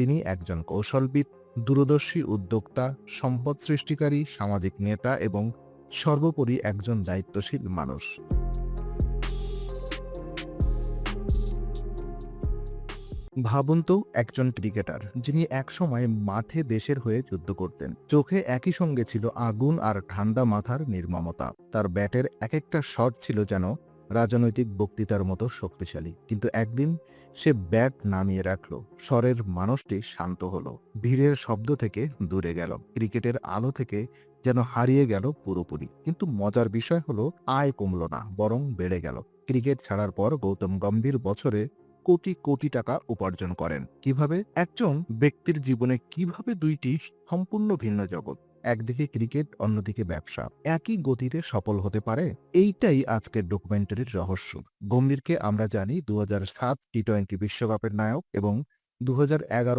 তিনি একজন কৌশলবিদ, দূরদর্শী উদ্যোক্তা, সম্পদ সৃষ্টিকারী, সামাজিক নেতা এবং সর্বোপরি একজন দায়িত্বশীল মানুষ। ভাবুন তো একজন ক্রিকেটার, যিনি একসময় মাঠে দেশের হয়ে যুদ্ধ করতেন। চোখে একই সঙ্গে ছিল আগুন আর ঠান্ডা মাথার নির্মমতা। তার ব্যাটের এক একটা শট ছিল যেন রাজনৈতিক বক্তৃতার মতো শক্তিশালী। কিন্তু একদিন সে ব্যাট নামিয়ে রাখল। স্বরের মানুষটি শান্ত হলো। ভিড়ের শব্দ থেকে দূরে গেল। ক্রিকেটের আলো থেকে যেন হারিয়ে গেল পুরোপুরি। কিন্তু মজার বিষয় হলো, আয় কমল না, বরং বেড়ে গেল। ক্রিকেট ছাড়ার পর গৌতম গম্ভীর বছরে কোটি কোটি টাকা উপার্জন করেন। কীভাবে? একজন ব্যক্তির জীবনে কীভাবে দুইটি সম্পূর্ণ ভিন্ন জগৎ? একদিকে ক্রিকেট, অন্যদিকে ব্যবসা। একই গতিতে সফল হতে পারে? এইটাই আজকের ডকুমেন্টারির রহস্য। গম্ভীরকে আমরা জানি দু সাত টি টোয়েন্টি বিশ্বকাপের নায়ক এবং দু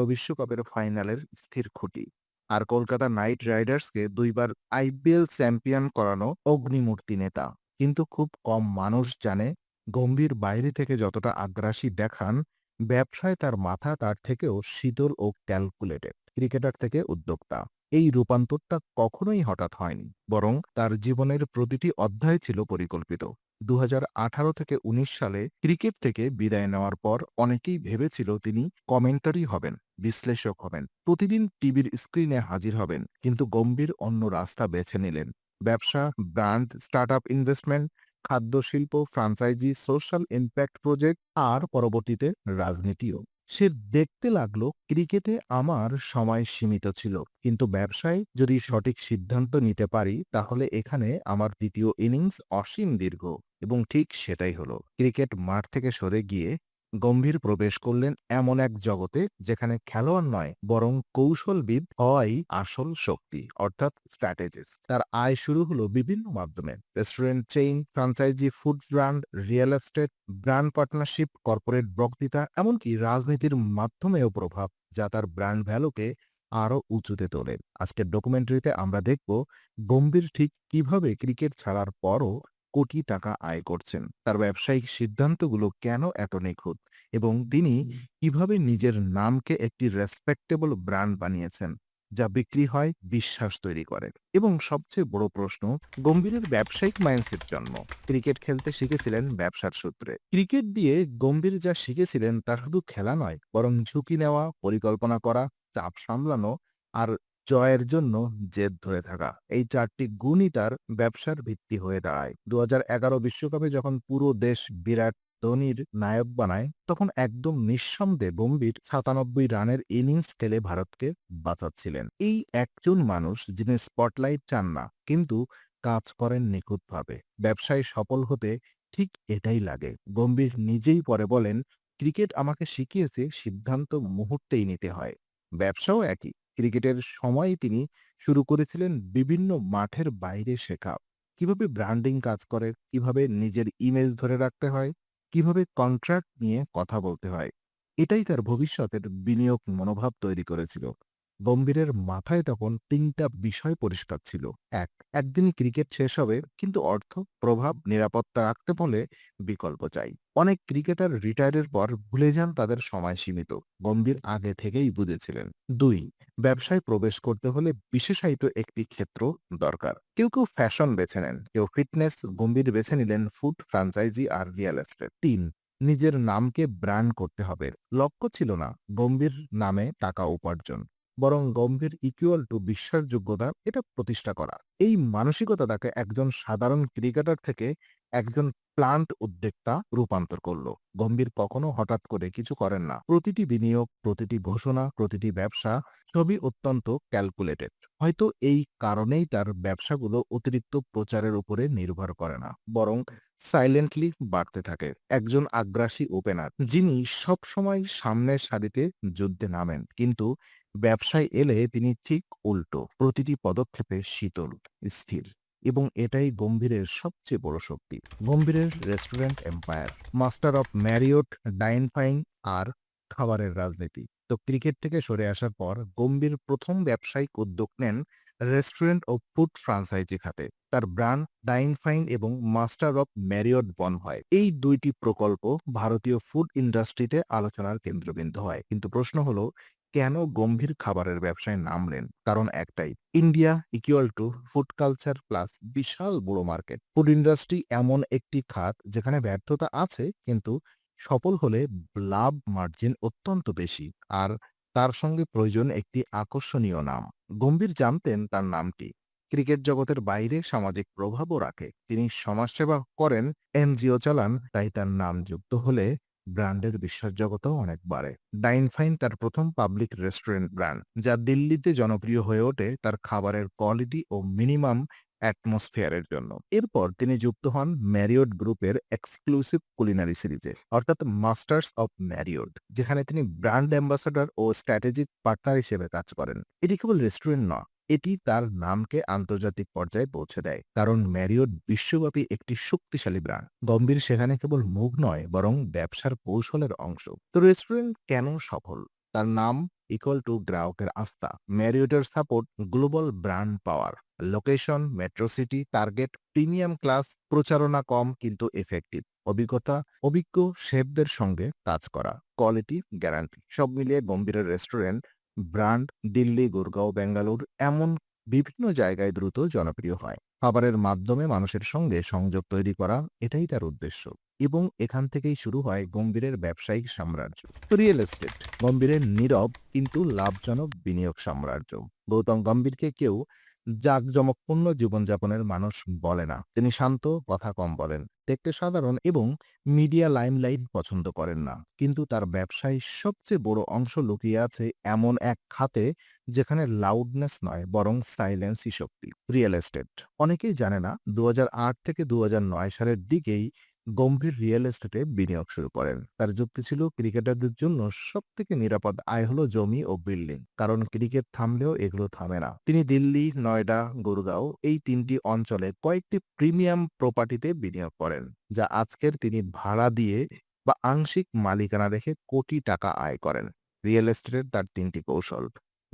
বিশ্বকাপের ফাইনালের স্থির খুঁটি। আর কলকাতা নাইট রাইডার্সকে দুইবার আইপিএল চ্যাম্পিয়ন করানো অগ্নিমূর্তি নেতা। কিন্তু খুব কম মানুষ জানে গম্ভীর বাইরে থেকে যতটা আগ্রাসী দেখান, ব্যবসায় তার মাথা তার থেকেও শীতল ও ক্যালকুলেটেড। ক্রিকেটার থেকে উদ্যোক্তা। এই রূপান্তরটা কখনোই হঠাৎ হয়নি, বরং তার জীবনের প্রতিটি অধ্যায় ছিল পরিকল্পিত। দু হাজার আঠারো থেকে ১৯ সালে ক্রিকেট থেকে বিদায় নেওয়ার পর অনেকেই ভেবেছিল তিনি কমেন্টারি হবেন, বিশ্লেষক হবেন, প্রতিদিন টিভির স্ক্রিনে হাজির হবেন, কিন্তু গম্ভীর অন্য রাস্তা বেছে নিলেন। ব্যবসা, ব্র্যান্ড, স্টার্টআপ ইনভেস্টমেন্ট খাদ্য শিল্প ফ্রাঞ্চাইজি, সোশ্যাল ইম্প্যাক্ট প্রজেক্ট আর পরবর্তীতে রাজনীতিও। সে দেখতে লাগল ক্রিকেটে আমার সময় সীমিত ছিল। কিন্তু ব্যবসায় যদি সঠিক সিদ্ধান্ত নিতে পারি, তাহলে এখানে আমার দ্বিতীয় ইনিংস অসীম দীর্ঘ। এবং ঠিক সেটাই হলো, ক্রিকেট মাঠ থেকে সরে গিয়ে গম্ভীর প্রবেশ করলেন এমন এক জগতে যেখানে খেলোয়াড় নয়, বরং কৌশলবিদ হওয়াই আসল শক্তি, অর্থাৎ স্ট্র্যাটেজিস্ট তার আয় শুরু হলো বিভিন্ন মাধ্যমে। Restaurant chain franchise food brand real estate brand partnership corporate বক্তৃতা, এমনকি রাজনীতির মাধ্যমেও প্রভাব, যা তার ব্র্যান্ড ভ্যালুকে আরও উঁচুতে তোলে। আজকের ডকুমেন্টারিতে আমরা দেখব গম্ভীর ঠিক কীভাবে ক্রিকেট ছাড়ার পরও কোটি টাকা আয় করছেন। তার ব্যবসায়িক সিদ্ধান্তগুলো কেন এত নিখুঁত? এবং তিনি কীভাবে নিজের নামকে একটি রেসপেক্টেবল ব্র্যান্ড বানিয়েছেন যা বিক্রি হয় বিশ্বাস তৈরি করে? এবং সবচেয়ে বড় প্রশ্ন গম্ভীরের ব্যবসায়িক মাইন্ডসেট জন্ম। ক্রিকেট খেলতে শিখেছিলেন ব্যবসার সূত্রে। ক্রিকেট দিয়ে গম্ভীর যা শিখেছিলেন তা শুধু খেলা নয় বরং ঝুঁকি নেওয়া পরিকল্পনা করা চাপ সামলানো আর জয়ের জন্য জেদ ধরে থাকা। এই চারটি গুণই তার ব্যবসার ভিত্তি হয়ে দাঁড়ায়। দু বিশ্বকাপে যখন পুরো দেশ বিরাট ধোনির নায়ক বানায়, তখন একদম নিঃসন্দেহে গম্ভীর সাতানব্বই রানের ইনিংস খেলে ভারতকে বাঁচাচ্ছিলেন। এই একজন মানুষ যিনি স্পটলাইট চান না, কিন্তু কাজ করেন নিখুঁতভাবে। ব্যবসায় সফল হতে ঠিক এটাই লাগে। গম্ভীর নিজেই পরে বলেন, ক্রিকেট আমাকে শিখিয়েছে সিদ্ধান্ত মুহূর্তেই নিতে হয়। ব্যবসাও একই। ক্রিকেটের সময় তিনি শুরু করেছিলেন বিভিন্ন মাঠের বাইরে শেখা। কীভাবে ব্র্যান্ডিং কাজ করে, কীভাবে নিজের ইমেজ ধরে রাখতে হয়, কীভাবে কন্ট্রাক্ট নিয়ে কথা বলতে হয়, এটাই তার ভবিষ্যতের বিনিয়োগ মনোভাব তৈরি করেছিল। গম্ভীরের মাথায় তখন তিনটা বিষয় পরিষ্কার ছিল। এক, একদিন ক্রিকেট শেষ হবে, কিন্তু অর্থ, প্রভাব, নিরাপত্তা রাখতে বলে বিকল্প চাই। অনেক ক্রিকেটার রিটায়ারের পর ভুলে যান তাদের সময় সীমিত, গম্ভীর আগে থেকেই বুঝেছিলেন। দুই, ব্যবসায় প্রবেশ করতে হলে বিশেষায়িত একটি ক্ষেত্র দরকার। কেউ কেউ ফ্যাশন বেছে নেন, কেউ ফিটনেস গম্ভীর বেছে নিলেন ফুড ফ্রাঞ্চাইজি আর রিয়েল এস্টেট তিন, নিজের নামকে ব্র্যান্ড করতে হবে। লক্ষ্য ছিল না, গম্ভীর নামে টাকা উপার্জন। বরং গম্ভীর ইকুয়াল টু বিশ্বাসযোগ্যতা এটা প্রতিষ্ঠা করা। এই মানসিকতা তাকে একজন সাধারণ ক্রিকেটার থেকে একজন প্লান্ট উদ্যোক্তা রূপান্তর করল। গম্ভীর কখনো হঠাৎ করে কিছু করেন না। প্রতিটি বিনিয়োগ, প্রতিটি ঘোষণা, প্রতিটি ব্যবসা সবই অত্যন্ত ক্যালকুলেটেড হয়তো এই কারণেই তার ব্যবসাগুলো অতিরিক্ত প্রচারের উপরে নির্ভর করে না, বরং সাইলেন্টলি বাড়তে থাকে। একজন আগ্রাসী ওপেনার যিনি সবসময় সামনের সারিতে যুদ্ধে নামেন, কিন্তু ব্যবসায় এলে তিনি ঠিক উল্টো, প্রতিটি পদক্ষেপে শীতল, স্থির এবং এটাই গম্ভীরের সবচেয়ে বড় শক্তি। গম্ভীরের restaurant empire, master of Marriott, dine fine আর খাবারের রাজনীতি। তো ক্রিকেট থেকে সরে আসার পর গম্ভীর প্রথম ব্যবসায়িক উদ্যোগ নেন রেস্টুরেন্ট ও ফুড ফ্রাঞ্চাইজি খাতে। তার ব্র্যান্ড ডাইন ফাইন এবং মাস্টার অফ ম্যারিওট বন হয়। এই দুইটি প্রকল্প ভারতীয় ফুড ইন্ডাস্ট্রিতে আলোচনার কেন্দ্রবিন্দু হয়। কিন্তু প্রশ্ন হলো কেন গম্ভীর খাবারের ব্যবসায় নামলেন? কারণ একটাই India equal to food culture plus বিশাল বড় মার্কেট ফুড ইন্ডাস্ট্রি এমন একটি খাত যেখানে ব্যর্থতা আছে, কিন্তু সফল হলে লাভ মার্জিন অত্যন্ত বেশি। আর তার সঙ্গে প্রয়োজন একটি আকর্ষণীয় নাম। গম্ভীর জানতেন তার নামটি। ক্রিকেট জগতের বাইরে সামাজিক প্রভাবও রাখে। তিনি সমাজসেবা করেন, এনজিও চালান, তাই তার নাম যুক্ত হলে ব্র্যান্ডের বিশ্বাসযোগ্যতাও অনেক বাড়ে। ডাইন ফাইন তার প্রথম পাবলিক রেস্টুরেন্ট ব্র্যান্ড, যা দিল্লিতে জনপ্রিয় হয়ে ওঠে তার খাবারের কোয়ালিটি ও মিনিমাম অ্যাটমসফিয়ারের জন্য। এরপর তিনি যুক্ত হন ম্যারিওট গ্রুপের এক্সক্লুসিভ কুলিনারি সিরিজে, অর্থাৎ মাস্টার্স অফ ম্যারিওট, যেখানে তিনি ব্র্যান্ড অ্যাম্বাসাডর ও স্ট্র্যাটেজিক পার্টনার হিসেবে কাজ করেন। এটি কেবল রেস্টুরেন্ট নয় এটি তার নামকে আন্তর্জাতিক পর্যায়ে পৌঁছে দেয়। কারণ ম্যারিওট বিশ্বব্যাপী একটি শক্তিশালী ব্র্যান্ড। গম্ভীর সেখানে কেবল মুখ নয়, বরং ব্যবসার কৌশলের অংশ। তো রেস্টুরেন্ট কেন সফল? তার নাম ইকুয়াল টু গ্রাহকের আস্থা। ম্যারিওটের support global brand power. Location, metro city, target, premium class, প্রচারণা কম কিন্তু এফেক্টিভ অভিজ্ঞতা, অভিজ্ঞ শেফদের সঙ্গে কাজ করা। Quality guarantee. সব মিলিয়ে গম্ভীরের রেস্টুরেন্ট ব্র্যান্ড দিল্লি, গুরগাঁও বেঙ্গালুর এমন বিভিন্ন জায়গায় দ্রুত জনপ্রিয় হয়। খাবারের মাধ্যমে মানুষের সঙ্গে সংযোগ তৈরি করা এটাই তার উদ্দেশ্য এবং এখান থেকেই শুরু হয় গম্ভীরের ব্যবসায়িক সাম্রাজ্য। রিয়েল এস্টেট গম্ভীরের নীরব কিন্তু লাভজনক বিনিয়োগ সাম্রাজ্য। গৌতম গম্ভীরকে কেউ জাঁকজমকপূর্ণ জীবনযাপনের মানুষ বলে না। তিনি শান্ত, কথা কম বলেন, দেখতে সাধারণ এবং মিডিয়া লাইমলাইট পছন্দ করেন না। কিন্তু তার ব্যবসায় সবচেয়ে বড় অংশ লুকিয়ে আছে এমন এক খাতে যেখানে লাউডনেস নয়, বরং সাইলেন্সই শক্তি রিয়েল এস্টেট অনেকেই জানে না দু হাজার আট থেকে দু হাজার নয় সালের দিকেই গম্ভীর রিয়েল এস্টেটে বিনিয়োগ শুরু করেন। তার যুক্তি ছিল, ক্রিকেটারদের জন্য সব থেকে নিরাপদ আয় হলো জমি ও বিল্ডিং কারণ ক্রিকেট থামলেও এগুলো থামে না। তিনি দিল্লি, নয়ডা, গুরগাঁও এই তিনটি অঞ্চলে কয়েকটি প্রিমিয়াম প্রপার্টিতে বিনিয়োগ করেন, যা আজকের তিনি ভাড়া দিয়ে বা আংশিক মালিকানা রেখে কোটি টাকা আয় করেন। রিয়েল এস্টেটের তার তিনটি কৌশল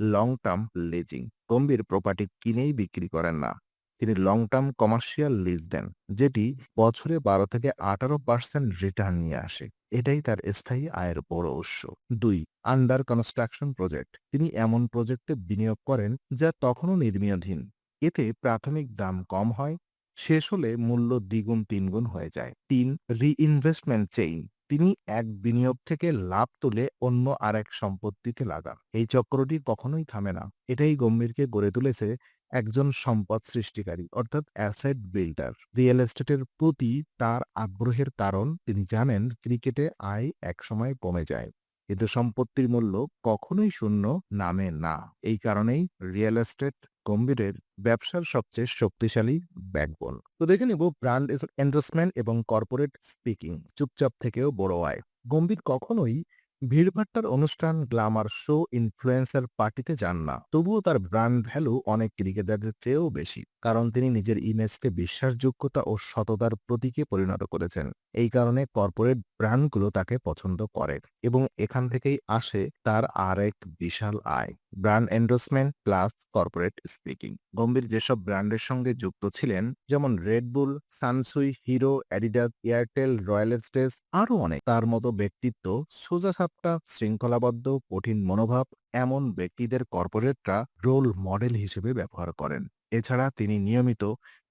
long term leasing Gambhir property কিনেই বিক্রি করেন না। তিনি লং টার্ম কমার্শিয়াল লিজ দেন, যেটি বছরে বারো থেকে আঠারো পার্সেন্ট রিটার্ন নিয়ে আসে। এটাই তার স্থায়ী আয়ের বড় উৎস। দুই আন্ডার কনস্ট্রাকশন প্রজেক্ট তিনি এমন প্রজেক্টে বিনিয়োগ করেন যা তখনও নির্মীয়ধীন। এতে প্রাথমিক দাম কম হয়, শেষ হলে মূল্য দ্বিগুণ তিনগুণ হয়ে যায়। তিন রিইনভেস্টমেন্ট চেইন তিনি এক বিনিয়োগ থেকে লাভ তুলে অন্য আরেক সম্পত্তিতে লাগান। এই চক্রটি কখনোই থামে না। এটাই গম্ভীরকে গড়ে তুলেছে একজন সম্পদ সৃষ্টিকারী, অর্থাৎ অ্যাসেট বিল্ডার রিয়েল এস্টেটের প্রতি তার আগ্রহের কারণ, তিনি জানেন ক্রিকেটে আয় একসময় কমে যায়। কিন্তু সম্পত্তির মূল্য কখনোই শূন্য নামে না। এই কারণেই রিয়েল এস্টেট গম্ভীরের ব্যবসার সবচেয়ে শক্তিশালী ব্যাকবোন তো দেখে নিব ব্র্যান্ড এন্ডোসমেন্ট এবং কর্পোরেট স্পিকিং চুপচাপ থেকেও বড় আয়। গম্ভীর কখনোই ভিড়ভাট্টার অনুষ্ঠান গ্লামার শো ইনফ্লুয়েন্সার পার্টিতে যান না। তবুও তার ব্র্যান্ড ভ্যালু অনেক ক্রিকেটারদের চেয়েও বেশি, কারণ তিনি নিজের ইমেজকে বিশ্বাসযোগ্যতা ও সততার প্রতীকে পরিণত করেছেন। এই কারণে কর্পোরেট ব্র্যান্ডগুলো তাকে পছন্দ করে এবং এখান থেকেই আসে তার আর এক বিশাল আয়, brand endorsement plus corporate speaking. Gambhir যেসব ব্র্যান্ডের সঙ্গে যুক্ত ছিলেন, যেমন Red Bull Sansui Hero Adidas Airtel Royal Stag আরও অনেক। তার মতো ব্যক্তিত্ব সোজা সাপটা, শৃঙ্খলাবদ্ধ, কঠিন মনোভাব, এমন ব্যক্তিদের কর্পোরেটরা রোল মডেল হিসেবে ব্যবহার করেন। এছাড়া তিনি নিয়মিত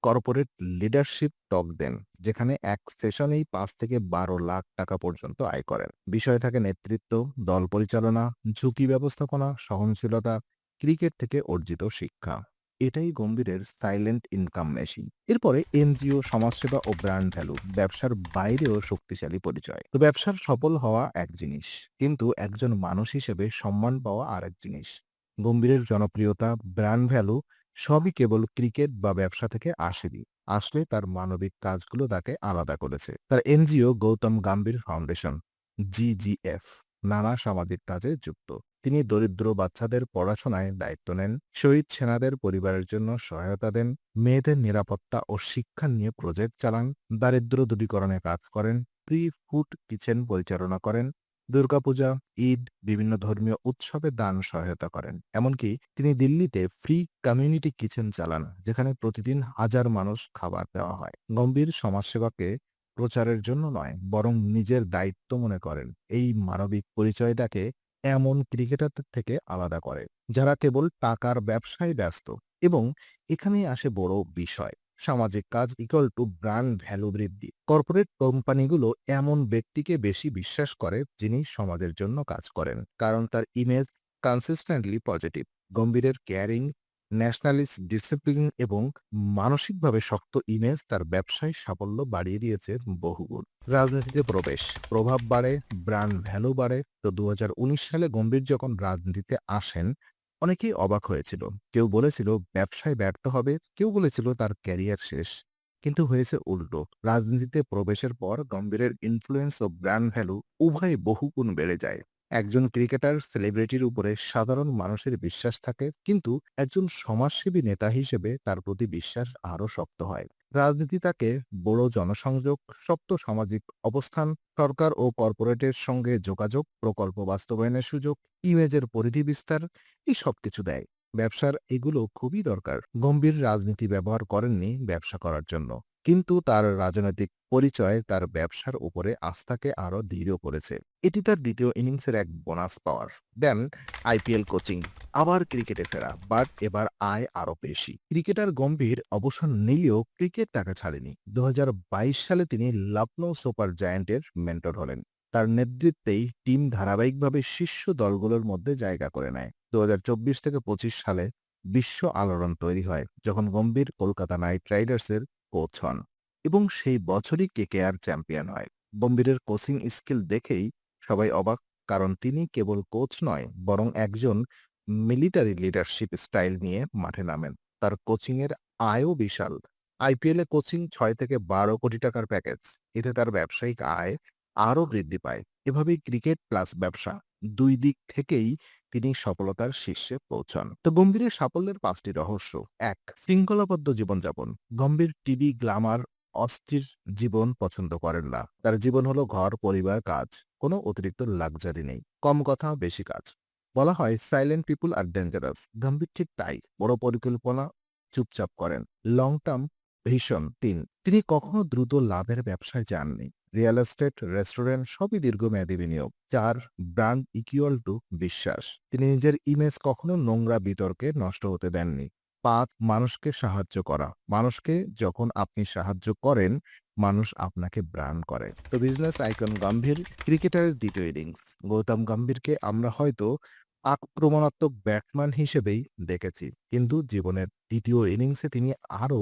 কর্পোরেট লিডারশিপ টক দেন, যেখানে এক সেশনেই পাঁচ থেকে বারো লাখ টাকা পর্যন্ত আয় করেন। বিষয় থাকে নেতৃত্ব, দল পরিচালনা, ঝুঁকি ব্যবস্থাপনা, সহনশীলতা, ক্রিকেট থেকে অর্জিত শিক্ষা। এটাই গম্ভীরের সাইলেন্ট ইনকাম মেশিন এরপরে এনজিও, সমাজসেবা ও ব্র্যান্ড ভ্যালু ব্যবসার বাইরেও শক্তিশালী পরিচয়। তো ব্যবসার সফল হওয়া এক জিনিস, কিন্তু একজন মানুষ হিসেবে সম্মান পাওয়া আরেক জিনিস। গম্ভীরের জনপ্রিয়তা ব্র্যান্ড ভ্যালু সবই কেবল ক্রিকেট বা ব্যবসা থেকে আসেনি। আসলে তার মানবিক কাজগুলো তাকে আলাদা করেছে। তার NGO Gautam Gambhir foundation GGF নানা সামাজিক কাজে যুক্ত। তিনি দরিদ্র বাচ্চাদের পড়াশোনায় দায়িত্ব নেন, শহীদ সেনাদের পরিবারের জন্য সহায়তা দেন, মেয়েদের নিরাপত্তা ও শিক্ষা নিয়ে প্রজেক্ট চালান, দারিদ্র দূরীকরণে কাজ করেন প্রি ফুড কিচেন পরিচালনা করেন দুর্গাপূজা ঈদ, বিভিন্ন ধর্মীয় উৎসবে দান সহায়তা করেন। এমনকি তিনি দিল্লিতে ফ্রি কমিউনিটি কিচেন চালান, যেখানে প্রতিদিন হাজার মানুষ খাবার দেওয়া হয়। গম্ভীর সমাজসেবাকে প্রচারের জন্য নয়, বরং নিজের দায়িত্ব মনে করেন। এই মানবিক পরিচয় তাকে এমন ক্রিকেটারদের থেকে আলাদা করে, যারা কেবল টাকার ব্যবসায় ব্যস্ত এবং এখানেই আসে বড় বিষয়। সামাজিক কাজ ইকুয়াল টু ব্র্যান্ড ভ্যালু বৃদ্ধি। কর্পোরেট কোম্পানিগুলো এমন ব্যক্তিকে বেশি বিশ্বাস করে যিনি সমাজের জন্য কাজ করেন, কারণ তার ইমেজ কনসিস্টেন্টলি পজিটিভ গম্ভীরের কেয়ারিং ন্যাশনালিস্ট ডিসিপ্লিন এবং মানসিকভাবে শক্ত ইমেজ তার ব্যবসায় সাফল্য বাড়িয়ে দিয়েছে বহুগুণ। রাজনীতিতে প্রবেশ, প্রভাব বাড়ে ব্র্যান্ড ভ্যালু বাড়ে। তো দু হাজার উনিশ সালে গম্ভীর যখন রাজনীতিতে আসেন অনেকেই অবাক হয়েছিল। কেউ বলেছিল, ব্যবসায় ব্যর্থ হবে। কেউ বলেছিল, তার ক্যারিয়ার শেষ। কিন্তু হয়েছে উল্টো। রাজনীতিতে প্রবেশের পর গম্ভীরের ইনফ্লুয়েন্স ও ব্র্যান্ড ভ্যালু উভয় বহুগুণ বেড়ে যায়। একজন ক্রিকেটার সেলিব্রিটির উপরে সাধারণ মানুষের বিশ্বাস থাকে, কিন্তু একজন সমাজসেবী নেতা হিসেবে তার প্রতি বিশ্বাস আরও শক্ত হয়। রাজনীতি তাকে বড় জনসংযোগ, শক্ত সামাজিক অবস্থান, সরকার ও কর্পোরেটের সঙ্গে যোগাযোগ, প্রকল্প বাস্তবায়নের সুযোগ, ইমেজের পরিধি বিস্তার, এই সবকিছু দেয়। ব্যবসার এগুলো খুবই দরকার। গম্ভীর রাজনীতি ব্যবহার করেননি ব্যবসা করার জন্য। কিন্তু তার রাজনৈতিক পরিচয়, তার ব্যবসার উপরে আস্থাকে আরও দৃঢ় করেছে। এটি তার দ্বিতীয় ইনিংসের এক bonus power. Then IPL coaching, আবার ক্রিকেটে ফেরা, বাট এবার আয় আরও বেশি। ক্রিকেটার গম্ভীর অবসর নিলেও ক্রিকেট তাকে ছাড়েনি। দু হাজার বাইশ সালে তিনি লখনৌ সুপার জায়ান্টের মেন্টর হলেন। তার নেতৃত্বেই টিম ধারাবাহিকভাবে শীর্ষ দলগুলোর মধ্যে জায়গা করে নেয়। দু হাজার চব্বিশ থেকে পঁচিশ সালে বিশ্ব আলোড়ন তৈরি হয়, যখন গম্ভীর কলকাতা নাইট রাইডার্সের কোচ হন এবং সেই বছরই কেকেআর চ্যাম্পিয়ন হয়। গম্ভীরের কোচিং স্কিল দেখেই সবাই অবাক, কারণ তিনি কেবল কোচ নয়, বরং একজন মিলিটারি লিডারশিপ স্টাইল নিয়ে মাঠে নামেন। তার কোচিংয়ের আয়ও বিশাল। আইপিএলে কোচিং ছয় থেকে বারো কোটি টাকার প্যাকেজ। এতে তার ব্যবসায়িক আয় আরও বৃদ্ধি পায়। এভাবেই ক্রিকেট প্লাস ব্যবসা দুই দিক থেকেই তিনি সফলতার শীর্ষে পৌঁছান। তো গম্ভীরের সাফল্যের পাঁচটি রহস্য। এক, শৃঙ্খলাবদ্ধ জীবনযাপন। গম্ভীর টিভি গ্লামার অস্থির জীবন পছন্দ করেন না। তার জীবন হলো ঘর, পরিবার, কাজ। কোনো অতিরিক্ত লাক্সারি নেই। কম কথা, বেশি কাজ। বলা হয়, silent people are dangerous. Gambhir ঠিক তাই। বড় পরিকল্পনা চুপচাপ করেন। লং টার্ম ভীষণ তিন। তিনি কখনো দ্রুত লাভের ব্যবসায় যাননি। রিয়েল এস্টেট, রেস্টুরেন্ট সবই দীর্ঘমেয়াদী বিনিয়োগ চার ব্র্যান্ড ইকুয়াল টু বিশ্বাস। তিনি নিজের ইমেজ কখনো নোংরা বিতর্কে নষ্ট হতে দেননি। পাঁচ, মানুষকে সাহায্য করা। মানুষকে যখন আপনি সাহায্য করেন, মানুষ আপনাকে ব্র্যান্ড করে। তো বিজনেস আইকন গম্ভীর, ক্রিকেটারের দ্বিতীয় ইনিংস। গৌতম গম্ভীরকে আমরা হয়তো আক্রমণাত্মক ব্যাটসম্যান হিসেবেই দেখেছি, কিন্তু জীবনের দ্বিতীয় ইনিংসে তিনি আরও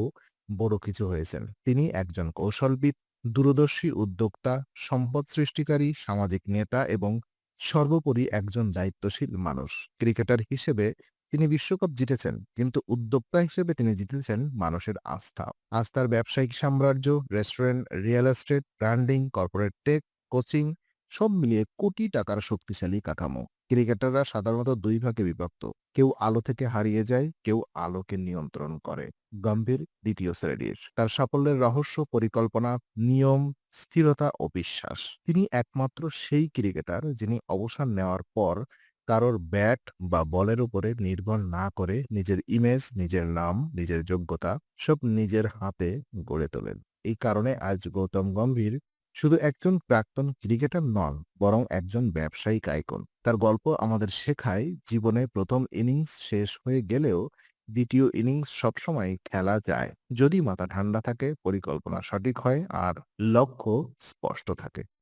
বড় কিছু হয়েছেন। তিনি একজন কৌশলবিদ দূরদর্শী উদ্যোক্তা, সম্পদ সৃষ্টিকারী, সামাজিক নেতা এবং সর্বোপরি একজন দায়িত্বশীল মানুষ। ক্রিকেটার হিসেবে তিনি বিশ্বকাপ জিতেছেন, কিন্তু উদ্যোক্তা হিসেবে তিনি জিতেছেন মানুষের আস্থা। আস্থার ব্যবসায়িক সাম্রাজ্য, restaurant, real estate, branding, corporate tech, coaching, সব মিলিয়ে কোটি টাকার শক্তিশালী কাঠামো। ক্রিকেটাররা সাধারণত দুই ভাগে বিভক্ত। কেউ আলো থেকে হারিয়ে যায়, কেউ আলোকে নিয়ন্ত্রণ করে। গম্ভীর দ্বিতীয় শ্রেণির। তার সাফল্যের রহস্য, পরিকল্পনা, নিয়ম, স্থিরতা ও বিশ্বাস। তিনি একমাত্র সেই ক্রিকেটার যিনি অবসর নেওয়ার পর কারোর ব্যাট বা বলের উপরে নির্ভর না করে নিজের ইমেজ নিজের নাম, নিজের যোগ্যতা সব নিজের হাতে গড়ে তোলেন। এই কারণে আজ গৌতম গম্ভীর শুধু একজন প্রাক্তন ক্রিকেটার নন, বরং একজন ব্যবসায়িক আইকন। তার গল্প আমাদের শেখায় জীবনে প্রথম ইনিংস শেষ হয়ে গেলেও দ্বিতীয় ইনিংস সবসময় খেলা যায়, যদি মাথা ঠান্ডা থাকে, পরিকল্পনা সঠিক হয়, আর লক্ষ্য স্পষ্ট থাকে।